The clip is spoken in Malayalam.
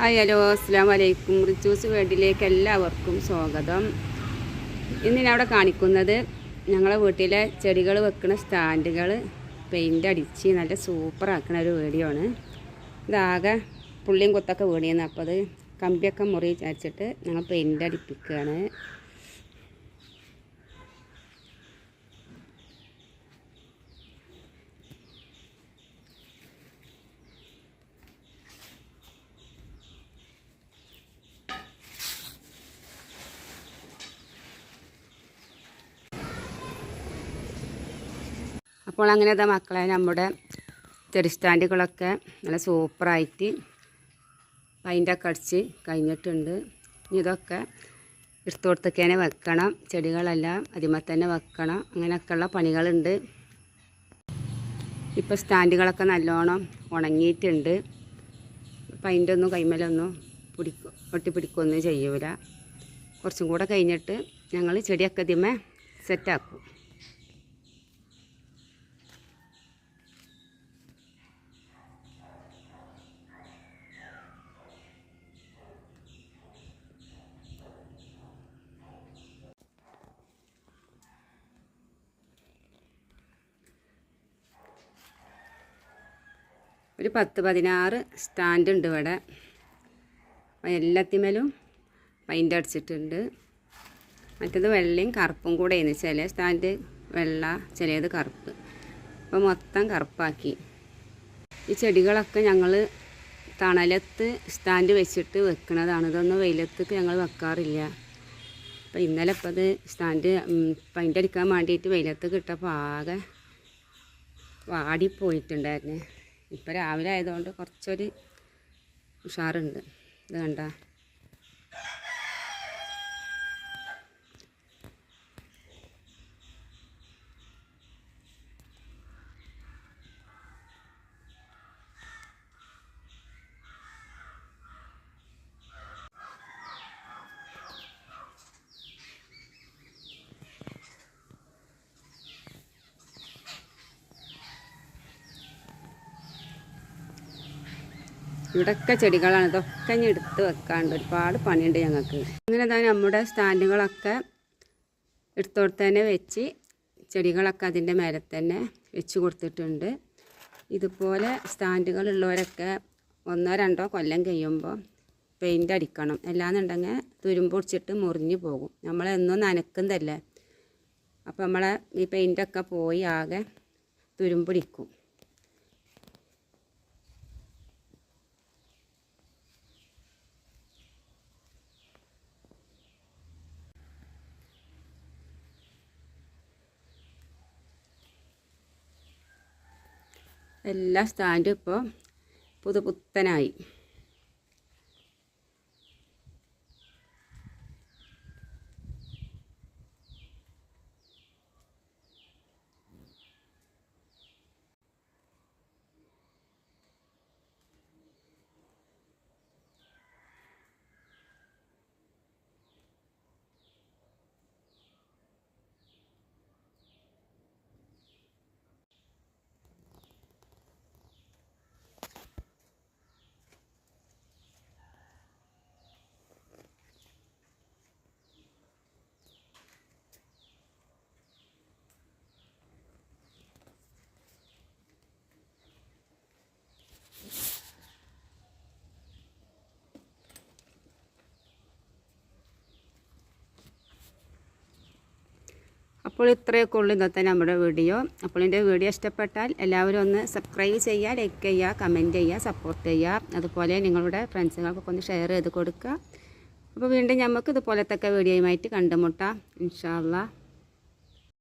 ഹായ് ഹലോ അസ്സാം വലൈക്കും റിച്ചൂസ് വേൾഡിലേക്ക് എല്ലാവർക്കും സ്വാഗതം. ഇന്ന് ഞാൻ അവിടെ കാണിക്കുന്നത് ഞങ്ങളെ വീട്ടിലെ ചെടികൾ വെക്കുന്ന സ്റ്റാൻഡുകൾ പെയിന്റ് അടിച്ച് നല്ല സൂപ്പർ ആക്കുന്ന ഒരു വീഡിയോ ആണ്. ഇതാകെ പുള്ളിയും കൊത്തൊക്കെ വീണിയെന്ന് അപ്പോൾ അത് കമ്പിയൊക്കെ മുറി അടിച്ചിട്ട് ഞങ്ങൾ പെയിന്റ് അടിപ്പിക്കുകയാണ്. അപ്പോൾ അങ്ങനെ അതാ മക്കളെ നമ്മുടെ ചെറിസ്റ്റാൻഡുകളൊക്കെ നല്ല സൂപ്പറായിട്ട് പൈന്റൊക്കെ അടിച്ച് കഴിഞ്ഞിട്ടുണ്ട്. ഇനി ഇതൊക്കെ തന്നെ വെക്കണം. ചെടികളെല്ലാം അതിമ തന്നെ വെക്കണം. അങ്ങനെയൊക്കെയുള്ള പണികളുണ്ട്. ഇപ്പോൾ സ്റ്റാൻഡുകളൊക്കെ നല്ലോണം ഉണങ്ങിയിട്ടുണ്ട്. അപ്പം അതിന്റെ ഒന്നും കൈമലൊന്നും പിടിക്കും ഒട്ടിപ്പിടിക്കുകയൊന്നും ചെയ്യൂല. കുറച്ചും കൂടെ കഴിഞ്ഞിട്ട് ഞങ്ങൾ ചെടിയൊക്കെ ഇതിമേ സെറ്റാക്കും. ഒരു പത്ത് പതിനാറ് സ്റ്റാൻഡ് ഉണ്ട് ഇവിടെ എല്ലാത്തിമേലും പൈന്റ് അടിച്ചിട്ടുണ്ട്. മറ്റത് വെള്ളയും കറുപ്പും കൂടെ ആയിരുന്നു ചില സ്റ്റാൻഡ് വെള്ള ചിലത് കറുപ്പ്. അപ്പോൾ മൊത്തം കറുപ്പാക്കി. ഈ ചെടികളൊക്കെ ഞങ്ങൾ തണലത്ത് സ്റ്റാൻഡ് വെച്ചിട്ട് വെക്കണതാണ്. ഇതൊന്നും വെയിലത്തേക്ക് ഞങ്ങൾ വെക്കാറില്ല. അപ്പോൾ ഇന്നലെ ഇപ്പോൾ അത് സ്റ്റാൻഡ് പൈന്റ് അടിക്കാൻ വേണ്ടിയിട്ട് വെയിലത്ത് കിട്ടപ്പോൾ ആകെ വാടിപ്പോയിട്ടുണ്ടായിരുന്നു. ഇപ്പോൾ രാവിലെ ആയതുകൊണ്ട് കുറച്ചൊരു ഉഷാറുണ്ട്. ഇത് കണ്ട? ഇവിടെയൊക്കെ ചെടികളാണ് ഇതൊക്കെ ഇനി എടുത്ത് വെക്കാണ്ട് ഒരുപാട് പണിയുണ്ട് ഞങ്ങൾക്ക്. അങ്ങനെ തന്നെ നമ്മുടെ സ്റ്റാൻഡുകളൊക്കെ എടുത്തോടത്ത് തന്നെ വെച്ച് ചെടികളൊക്കെ അതിന്റെ മേലെ തന്നെ വെച്ച് കൊടുത്തിട്ടുണ്ട്. ഇതുപോലെ സ്റ്റാൻഡുകൾ ഉള്ളവരൊക്കെ ഒന്നോ രണ്ടോ കൊല്ലം കഴിയുമ്പോൾ പെയിന്റ് അടിക്കണം. അല്ലാന്നുണ്ടെങ്കിൽ തുരുമ്പൊടിച്ചിട്ട് മുറിഞ്ഞു പോകും. നമ്മളെന്നും നനക്കുന്നതല്ലേ. അപ്പോൾ നമ്മളെ ഈ പെയിന്റൊക്കെ പോയി ആകെ തുരുമ്പിടിക്കും എല്ലാ സ്റ്റാൻഡും ഇപ്പോൾ പുതുപുത്തനായി. അപ്പോൾ ഇത്രയൊക്കെ ഉള്ളൂ ഇന്നത്തെ നമ്മുടെ വീഡിയോ. അപ്പോൾ എന്റെ വീഡിയോ ഇഷ്ടപ്പെട്ടാൽ എല്ലാവരും ഒന്ന് സബ്സ്ക്രൈബ് ചെയ്യുക ലൈക്ക് ചെയ്യുക കമന്റ് ചെയ്യുക സപ്പോർട്ട് ചെയ്യുക. അതുപോലെ നിങ്ങളുടെ ഫ്രണ്ട്സുകൾക്കൊക്കെ ഒന്ന് ഷെയർ ചെയ്ത് കൊടുക്കുക. അപ്പോൾ വീണ്ടും നമുക്ക് ഇതുപോലത്തൊക്കെ വീഡിയോയുമായിട്ട് കണ്ടുമുട്ടാം. ഇൻഷാ അള്ളാ.